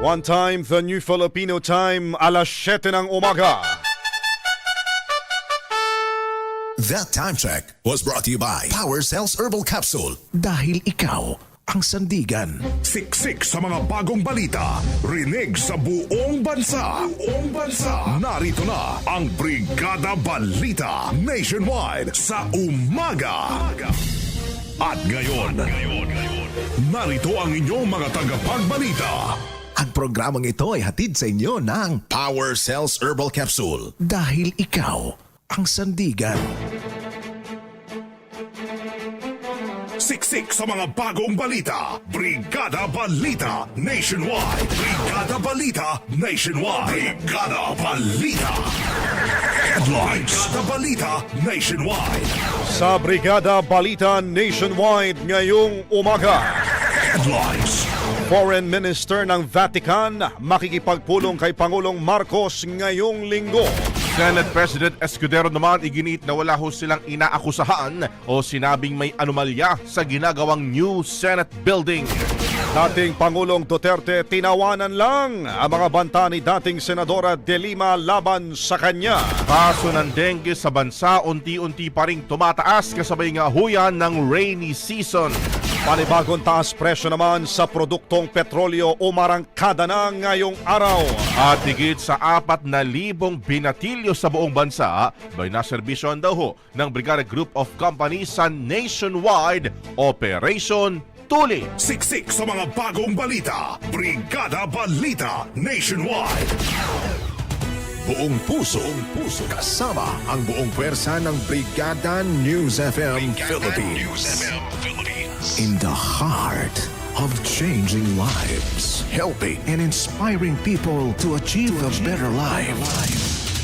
One time, the new Filipino time, alas 7 ng umaga. That time check was brought to you by Power Cells Herbal Capsule. Dahil ikaw ang sandigan. Siksik sa mga bagong balita. Rinig sa buong bansa. Buong bansa. Narito na ang Brigada Balita Nationwide sa umaga. At ngayon, narito ang inyong mga tagapagbalita. Ang programang ito ay hatid sa inyo ng Power Cells Herbal Capsule. Dahil ikaw ang sandigan. Siksik sa mga bagong balita. Brigada Balita Nationwide. Brigada Balita Nationwide. Brigada Balita. Headlines. Brigada Balita Nationwide. Sa Brigada Balita Nationwide ngayong umaga. Headlines. Foreign Minister ng Vatican makikipagpulong kay Pangulong Marcos ngayong linggo. Senate President Escudero naman iginit na wala ho silang inaakusahan o sinabing may anomalya sa ginagawang new Senate building. Dating Pangulong Duterte tinawanan lang ang mga banta ni dating Senadora De Lima laban sa kanya. Kaso ng dengue sa bansa unti-unti pa ring tumataas kasabay nga huyan ng rainy season. Panibagong taas presyo naman sa produktong petrolyo umarangkada na ngayong araw. At higit sa apat na libong binatilyo sa buong bansa by naserbisyon daw ho ng Brigada Group of Companies sa nationwide Operation Tuli. Siksik sa mga bagong balita. Brigada Balita Nationwide. Buong puso, buong puso. Kasama ang buong pwersa ng Brigada News FM Philippines. In the heart of changing lives. Helping and inspiring people to achieve a better life.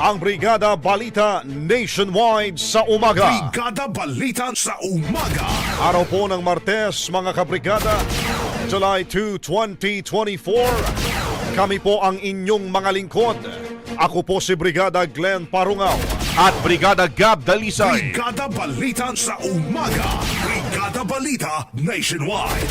ang Brigada Balita Nationwide sa umaga. Brigada Balita sa umaga. Araw po ng Martes, mga kabrigada, July 2, 2024. Kami po ang inyong mga lingkod. Ako po si Brigada Glenn Parungaw. At Brigada Gab Dalisay. Brigada Balita sa umaga. Brigada Balita Nationwide.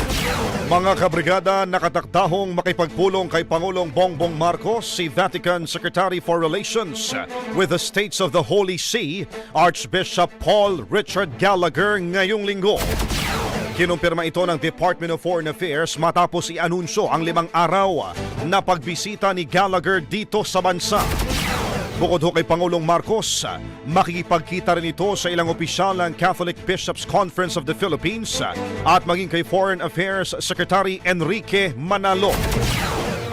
Mga kabrigada, nakatakdahong makipagpulong kay Pangulong Bongbong Marcos, si Vatican Secretary for Relations with the States of the Holy See, Archbishop Paul Richard Gallagher ngayong linggo. Kinumpirma ito ng Department of Foreign Affairs matapos i-anunsyo ang limang araw na pagbisita ni Gallagher dito sa bansa. Bukod ho kay Pangulong Marcos, makikipagkita rin ito sa ilang opisyal ng Catholic Bishops Conference of the Philippines at maging kay Foreign Affairs Secretary Enrique Manalo.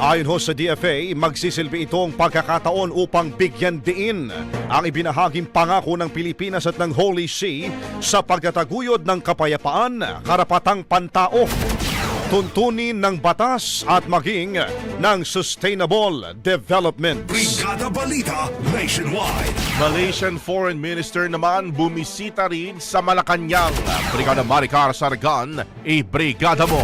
Ayon ho sa DFA, magsisilbi itong pagkakataon upang bigyan diin ang ibinahaging pangako ng Pilipinas at ng Holy See sa pagtataguyod ng kapayapaan, karapatang pantao, tuntunin ng batas at maging ng sustainable development. Brigada Balita Nationwide. Malaysian Foreign Minister naman bumisita rin sa Malacanang. Brigada Maricar Sargan, i-brigada mo.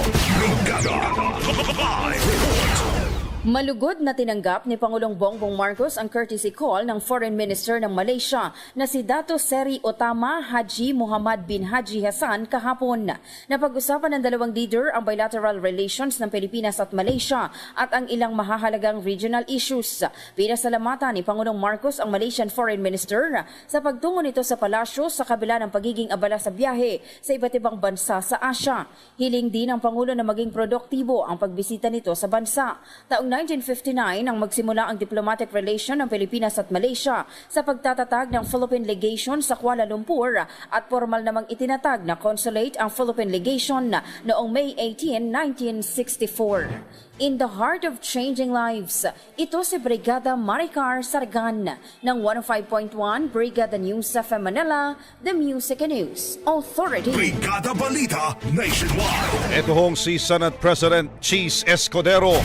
Malugod na tinanggap ni Pangulong Bongbong Marcos ang courtesy call ng Foreign Minister ng Malaysia na si Dato Seri Otama Haji Muhammad bin Haji Hassan kahapon. Napag-usapan ng dalawang leader ang bilateral relations ng Pilipinas at Malaysia at ang ilang mahahalagang regional issues. Pinasalamatan ni Pangulong Marcos ang Malaysian Foreign Minister sa pagtungo nito sa palasyo sa kabila ng pagiging abala sa biyahe sa iba't ibang bansa sa Asia. Hiling din ng Pangulo na maging produktibo ang pagbisita nito sa bansa. Taong 1959 nang magsimula ang diplomatic relation ng Pilipinas at Malaysia sa pagtatatag ng Philippine Legation sa Kuala Lumpur at formal namang itinatag na consulate ang Philippine Legation noong May 18, 1964. In the heart of changing lives, ito si Brigada Maricar Sargan ng 105.1 Brigada News FM Manila, The Music and News Authority. Brigada Balita Nationwide. Ito hong si Senate President Cheese Escudero.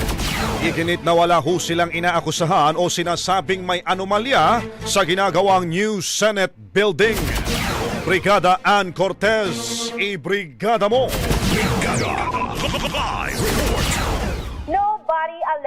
Iginit na wala ho silang inaakusahan o sinasabing may anomalya sa ginagawang new Senate building. Brigada Ann Cortez, i-brigada mo! Brigada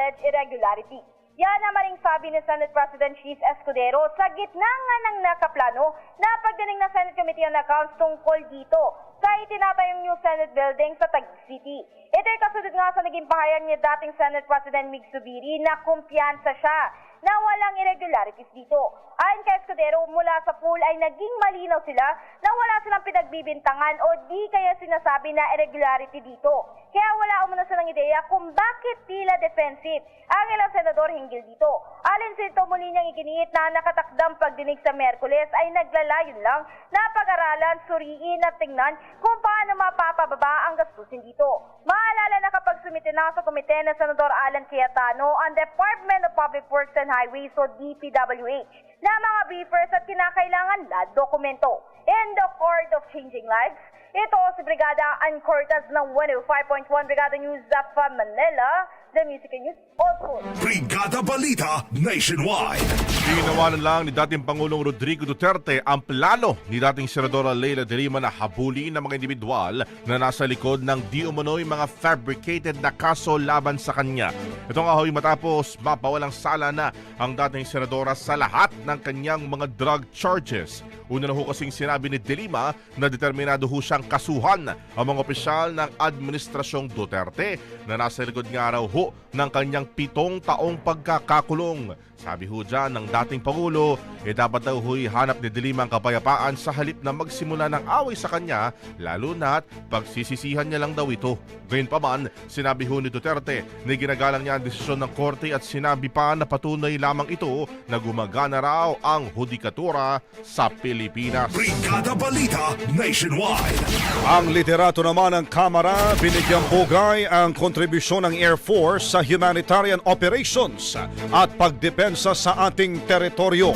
alleged irregularity. Yan ang sabi ni Senate President Cheese Escudero sa gitna nga ng nakaplano na pagdating ng Senate Committee on Accounts tungkol dito sa itinatayong new Senate building sa Taguig City. Ito'y kasunod nga sa naging pahayag ni dating Senate President Mig Subiri na kumpiyansa siya na walang irregularities dito. Ayon kay Escudero, mula sa pool ay naging malinaw sila na wala silang pinagbibintangan o di kaya sinasabi na irregularity dito. Kaya wala umano silang ideya kung bakit tila defensive ang ilang senador hinggil dito. Alin sito muli niyang iginiit na nakatakdang pagdinig sa Merkules ay naglalayon lang na pag-aralan, suriin at tingnan kung paano mapapababa ang gastusin dito. Maalala na kapag sumite na sa komite ng Senador Alan Cayetano ang Department of Public Works and Highways o DPWH na mga briefers at kinakailangan na dokumento. In the court of changing lives, ito si Brigada Ann Cortez ng 105.1 Brigada News of Manila, the Music and News Output. Brigada Balita Nationwide. Tinawanan lang ni dating Pangulong Rodrigo Duterte ang plano ni dating Senadora Leila de Lima na habulin ng mga individual na nasa likod ng di umano'y mga fabricated na kaso laban sa kanya. Ito nga ho'y matapos mapawalang sala na ang dating Senadora sa lahat ng kanyang mga drug charges. Una na ho kasing sinabi ni De Lima na determinado ho siyang kasuhan ang mga opisyal ng Administrasyong Duterte na nasa likod nga raw ho ng kanyang pitong taong pagkakakulong. Sabi ho dyan ng dating Pangulo, eh dapat daw ho'y hanap ni De Lima ang kapayapaan sa halip na magsimula ng away sa kanya, lalo na't pagsisisihan niya lang daw ito. Gayun pa man, sinabi ho ni Duterte na ginagalang niya ang desisyon ng korte at sinabi pa na patunay lamang ito na gumagana raw ang hudikatura sa Pilipinas. Brigada Balita Nationwide. Ang liderato naman ng Kamara, binigyang pugay ang kontribusyon ng Air Force sa humanitarian operations at pagdepensa sa ating teritoryo.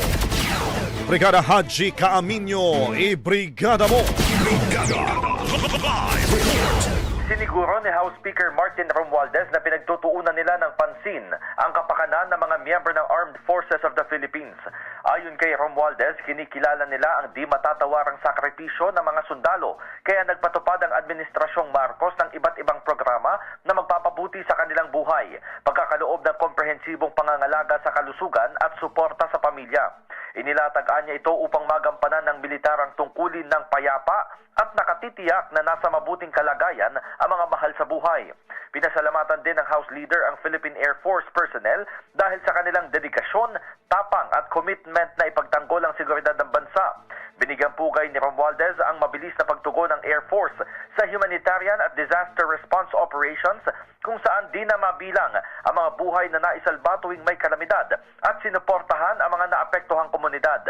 Brigada Haji Kaaminyo, i-brigada mo! Brigada. Siniguro ni House Speaker Martin Romualdez na pinagtutuunan nila ng pansin ang kapakanan ng mga miyembro ng Armed Forces of the Philippines. Ayon kay Romualdez, kinikilala nila ang di matatawarang sakripisyo ng mga sundalo kaya nagpatupad ang Administrasyong Marcos ng iba't ibang programa na magpapabuti sa kanilang ng komprehensibong pangangalaga sa kalusugan at suporta sa pamilya. Inilatag niya ito upang magampanan ng militarang tungkulin ng payapa at nakatitiyak na nasa mabuting kalagayan ang mga mahal sa buhay. Pinasalamatan din ng House Leader ang Philippine Air Force personnel dahil sa kanilang dedikasyon, tapang at commitment na ipagtanggol ang seguridad ng bansa. Binigyang pugay ni Romualdez ang mabilis na pagtugon ng Air Force sa humanitarian at disaster response operations kung saan di na mabilang ang mga buhay na naisalba tuwing may kalamidad at sinuportahan ang mga naapektuhang komunidad.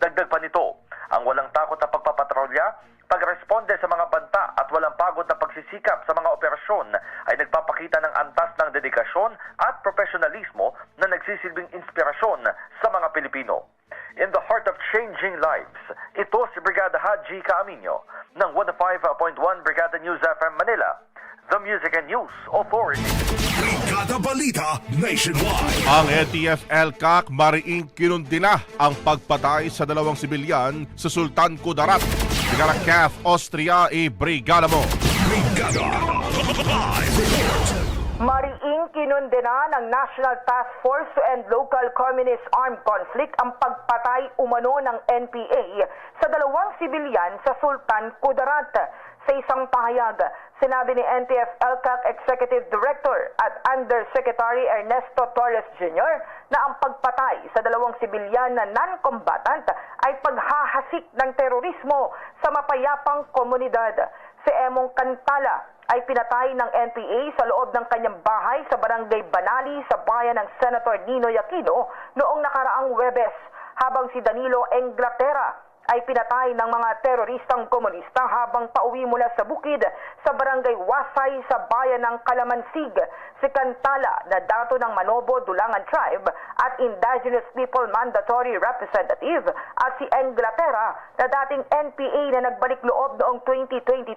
Dagdag pa nito, ang walang takot na pagpapatrolya, pagresponde sa mga banta at walang pagod na pagsisikap sa mga operasyon ay nagpapakita ng antas ng dedikasyon at profesionalismo na nagsisilbing inspirasyon sa mga Pilipino. In the heart of changing lives, ito si Brigada Haji Kaaminyo ng 105.1 Brigada News FM Manila, the Music and News Authority. Brigada Balita Nationwide. Ang NTF-LCAC mariing kinundina ang pagpatay sa dalawang sibilyan sa Sultan Kudarat. Brigada CAF Austria i-brigada mo. Brigada Live Report. Mariing kinundena ng National Task Force to End Local Communist Armed Conflict ang pagpatay umano ng NPA sa dalawang sibilyan sa Sultan Kudarat. Sa isang pahayag, sinabi ni NTF LCAC Executive Director at Undersecretary Ernesto Torres Jr. na ang pagpatay sa dalawang sibilyan na non-combatant ay paghahasik ng terorismo sa mapayapang komunidad. Si Emong Cantala ay pinatay ng NPA sa loob ng kanyang bahay sa barangay Banali sa bayan ng Senator Ninoy Aquino noong nakaraang Webes, habang si Danilo Englatera ay pinatay ng mga teroristang komunista habang pauwi mula sa bukid sa barangay Wasay sa bayan ng Kalamansig. Si Cantala na dato ng Manobo Dulangan Tribe at Indigenous People Mandatory Representative at si Englatera na dating NPA na nagbalik loob noong 2022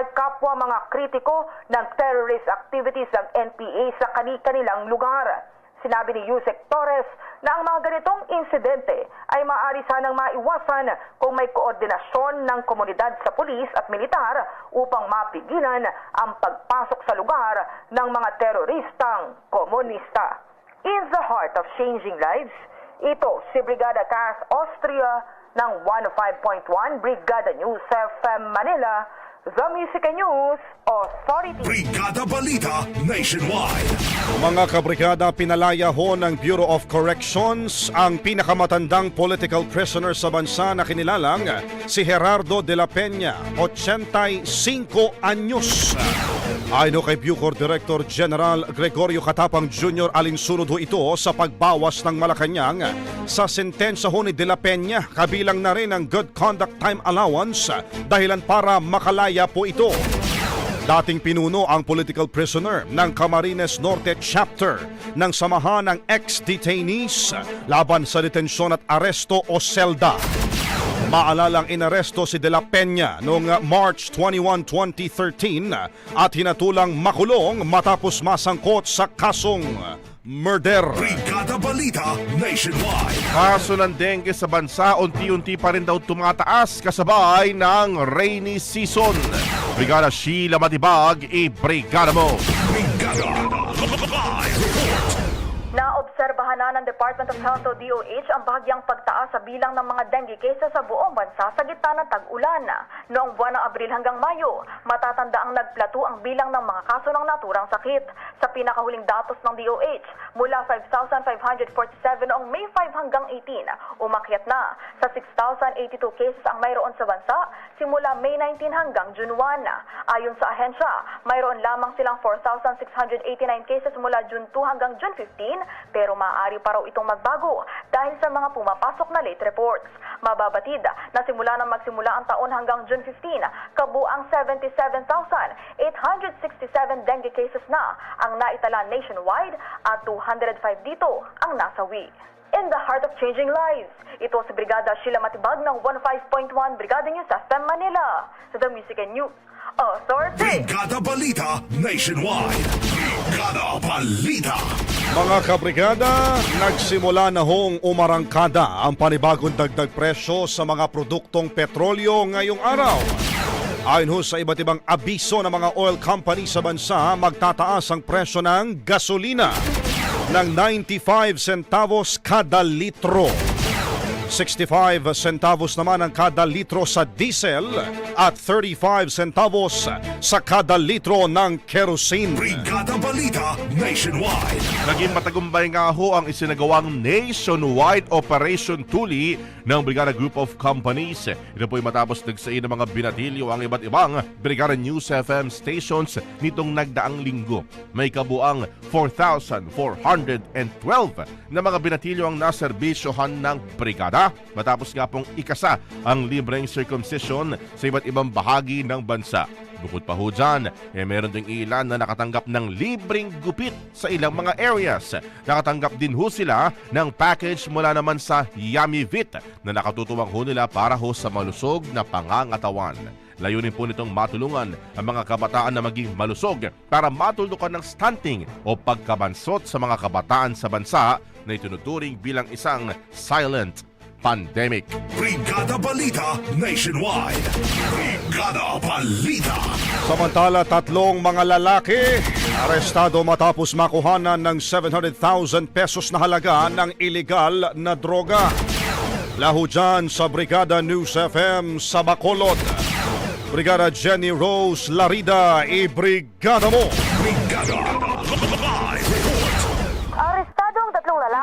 ay kapwa mga kritiko ng terrorist activities ng NPA sa kani-kanilang lugar. Sinabi ni Yusek Torres na ang mga ganitong insidente ay maaari sanang maiwasan kung may koordinasyon ng komunidad sa pulis at militar upang mapigilan ang pagpasok sa lugar ng mga teroristang komunista. In the heart of changing lives, ito si Brigada Cas Austria ng 105.1 Brigada News FM Manila, The Music and News Authority. Brigada Balita Nationwide. Mga kabrigada, pinalaya ho ng Bureau of Corrections ang pinakamatandang political prisoner sa bansa na kinilalang si Gerardo de la Peña, 85 anyos. Ayon kay Bucor Director General Gregorio Katapang Jr. alinsunod ho ito sa pagbawas ng Malacanang sa sentensya ho ni de la Peña kabilang na rin ang Good Conduct Time Allowance dahilan para makalaya po ito. Dating pinuno ang political prisoner ng Camarines Norte Chapter ng samahan ng ex-detainees laban sa detensyon at aresto o selda. Maalalang inaresto si De La Peña noong March 21, 2013 at hinatulang makulong matapos masangkot sa kasong murder. Brigada Balita Nationwide. Kaso ng dengue sa bansa, unti-unti pa rin daw tumataas kasabay ng rainy season. Brigada Sheila Matibag, i-brigada mo! Department of Health o DOH ang bahagyang pagtaas sa bilang ng mga dengue cases sa buong bansa sa gitna ng tag-ulan. Noong buwan ng Abril hanggang Mayo, matatanda ang nagplato ang bilang ng mga kaso ng naturang sakit. Sa pinakahuling datos ng DOH, mula 5,547 noong May 5 hanggang 18, umakyat na sa 6,082 cases ang mayroon sa bansa simula May 19 hanggang June 1. Ayon sa ahensya, mayroon lamang silang 4,689 cases mula June 2 hanggang June 15 pero maaari pa raw itong magbago dahil sa mga pumapasok na late reports. Mababatid na simula nang magsimula ang taon hanggang June 15, kabuang 77,867 dengue cases na ang naitala nationwide at 205 dito ang nasawi. In the heart of changing lives, ito si Brigada Sheila Matibag ng 15.1 Brigada News FM Manila. The Music and News Authority. Brigada Balita Nationwide. Brigada Balita. Mga kabrigada, nagsimula na hong umarangkada ang panibagong dagdag presyo sa mga produktong petrolyo ngayong araw. Ayon ho sa iba't ibang abiso ng mga oil company sa bansa, magtataas ang presyo ng gasolina ng 95 centavos kada litro. 65 centavos naman ang kada litro sa diesel at 35 centavos sa kada litro ng kerosene. Brigada Balita Nationwide. Naging matagumpay nga ho ang isinagawang nationwide operation tuli ng Brigada Group of Companies. Ito po'y matapos nagsain ng mga binatilyo ang iba't ibang Brigada News FM stations nitong nagdaang linggo. May kabuang 4,412 na mga binatilyo ang naserbisyohan ng brigada matapos nga pong ikasa ang libreng circumcision sa iba't ibang bahagi ng bansa. Bukod pa ho dyan, eh meron ding ilan na nakatanggap ng libreng gupit sa ilang mga areas. Nakatanggap din ho sila ng package mula naman sa Yummy Vit na nakatutuwang ho nila para ho sa malusog na pangangatawan. Layunin po nitong matulungan ang mga kabataan na maging malusog para matuldukan ng stunting o pagkabansot sa mga kabataan sa bansa na itinuturing bilang isang silent pandemic. Brigada Balita Nationwide. Brigada Balita. Samantala, tatlong mga lalaki arestado matapos makuhanan ng 700,000 pesos na halaga ng iligal na droga. Laho dyan sa Brigada News FM sa Bacolod. Brigada Jenny Rose Larida, i-brigada mo! Brigada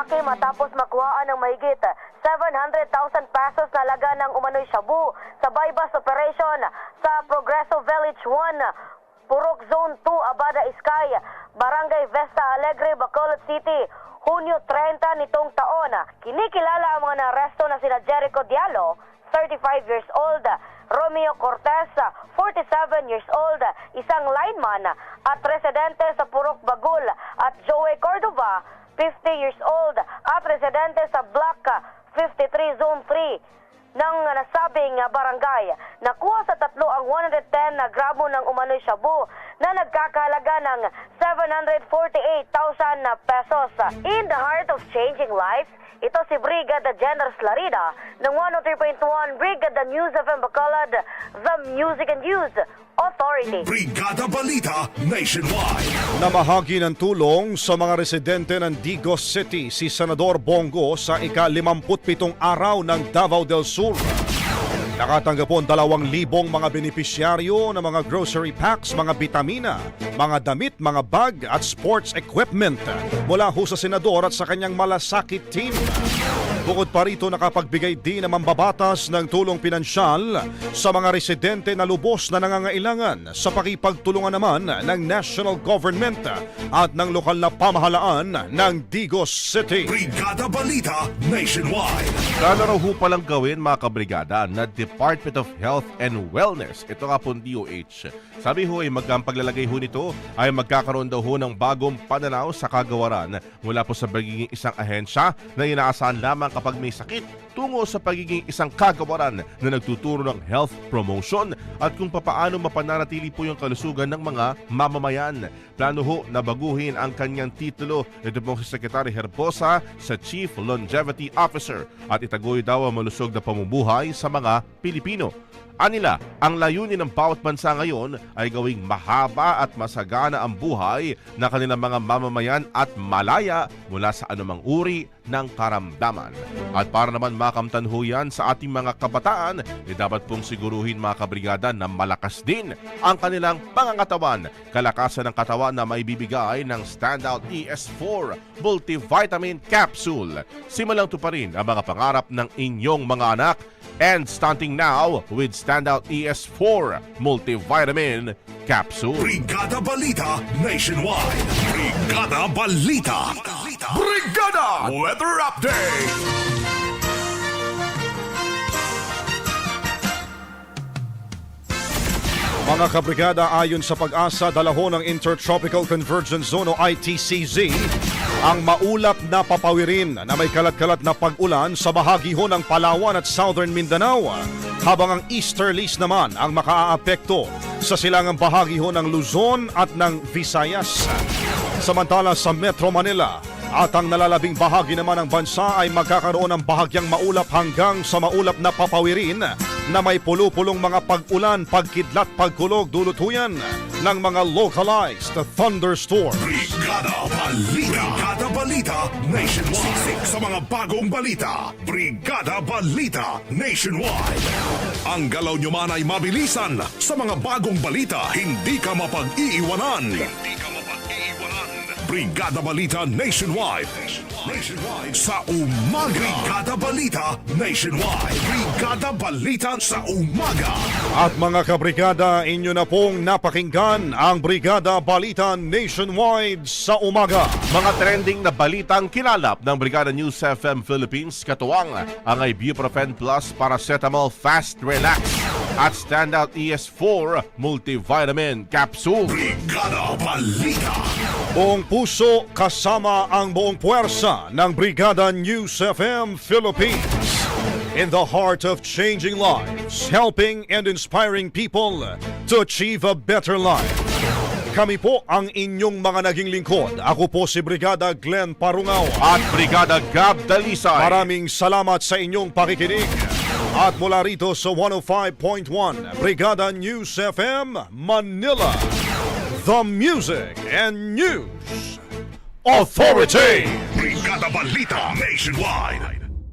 lalaki matapos makuhaan ng mahigit 700,000 pesos na laga ng umano'y shabu sa bypass operation sa Progreso Village 1, Purok Zone 2, Abada Iskay, Barangay Vesta Alegre, Bacolod City, Hunyo 30 nitong taon. Kinikilala ang mga naresto na sina Jericho Diallo, 35 years old. Romeo Cortez, 47 years old, isang lineman at residente sa Purok Bagul at Joey Cordova, 50 years old at residente sa Black 53 Zone 3 ng nasabing barangay. Nakuha sa tatlo ang 110 na gramo ng umano'y shabu na nagkakalaga ng 748,000 pesos. In the heart of changing lives, ito si Brigada General Larida ng 103.1 Brigada News of Bacolod, the Music and News Authority. Brigada Balita Nationwide. Namahagi ng tulong sa mga residente ng Digos City si Senador Bongo sa ika-57 araw ng Davao del Sur. Nakatanggap po ang 2,000 mga benepisyaryo ng mga grocery packs, mga bitamina, mga damit, mga bag at sports equipment mula ho sa senador at sa kanyang malasakit team. Bukod pa rito nakapagbigay din ng mambabatas ng tulong pinansyal sa mga residente na lubos na nangangailangan sa pakipagtulungan naman ng national government at ng lokal na pamahalaan ng Digos City. Brigada Balita Nationwide. Plano raw ho palang gawin mga kabrigada na Department of Health and Wellness. Ito nga po ang DOH. Sabi ho ay magkang paglalagay ho nito ay magkakaroon daw ho ng bagong pananaw sa kagawaran mula po sa pagiging isang ahensya na inaasahan lamang kapag may sakit tungo sa pagiging isang kagawaran na nagtuturo ng health promotion at kung papaano mapananatili po yung kalusugan ng mga mamamayan. Plano ho na baguhin ang kanyang titulo. Ito pong si Secretary Herbosa sa Chief Longevity Officer at itagoy daw ang malusog na pamumuhay sa mga Pilipino. Anila, ang layunin ng bawat bansa ngayon ay gawing mahaba at masagana ang buhay ng kanilang mga mamamayan at malaya mula sa anumang uri ng karamdaman. At para naman makamtan ho yan sa ating mga kabataan, eh dapat pong siguruhin mga kabrigada na malakas din ang kanilang pangangatawan. Kalakasan ng katawan na maibibigay ng Standout ES4 Multivitamin Capsule. Simulang tuparin ang mga pangarap ng inyong mga anak and stunting now with Standout ES4 Multivitamin Capsule. Brigada Balita Nationwide. Brigada Balita. Brigada Weather Update. Mga kabrigada ayon sa pag-asa dalahon ng Intertropical Convergence Zone o ITCZ ang maulap na papawirin na may kalat-kalat na pag-ulan sa bahagi ho ng Palawan at Southern Mindanao habang ang easterlies naman ang makaaapekto sa silangang bahagi ho ng Luzon at ng Visayas. Samantala sa Metro Manila at ang nalalabing bahagi naman ng bansa ay magkakaroon ng bahagyang maulap hanggang sa maulap na papawirin na may pulo-pulong mga pag-ulan, pagkidlat, pagkulog, dulutuyan ng mga localized thunderstorms. Brigada Balita. Brigada Balita Nationwide. Siksik sa mga bagong balita. Brigada Balita Nationwide. Ang galaw nyo man ay mabilisan. Sa mga bagong balita, hindi ka mapag-iiwanan. Hindi ka mapag-iiwanan. Brigada Balita Nationwide. Nationwide. Sa umaga. Brigada Balita Nationwide. Brigada Balita sa umaga. At mga kabrigada, inyo na pong napakinggan ang Brigada Balita Nationwide sa umaga. Mga trending na balitang kinalap ng Brigada News FM Philippines katuwang ang Ibuprofen Plus Paracetamol Fast Relax at Standout ES4 Multivitamin Capsule. Brigada Balita. Buong puso kasama ang buong puwersa ng Brigada News FM Philippines. In the heart of changing lives, helping and inspiring people to achieve a better life. Kami po ang inyong mga naging lingkod. Ako po si Brigada Glenn Parungaw. At Brigada Gab Dalisay. Maraming salamat sa inyong pakikinig. At mula rito sa 105.1 Brigada News FM Manila, The Music and News Authority. Brigada Balita Nationwide.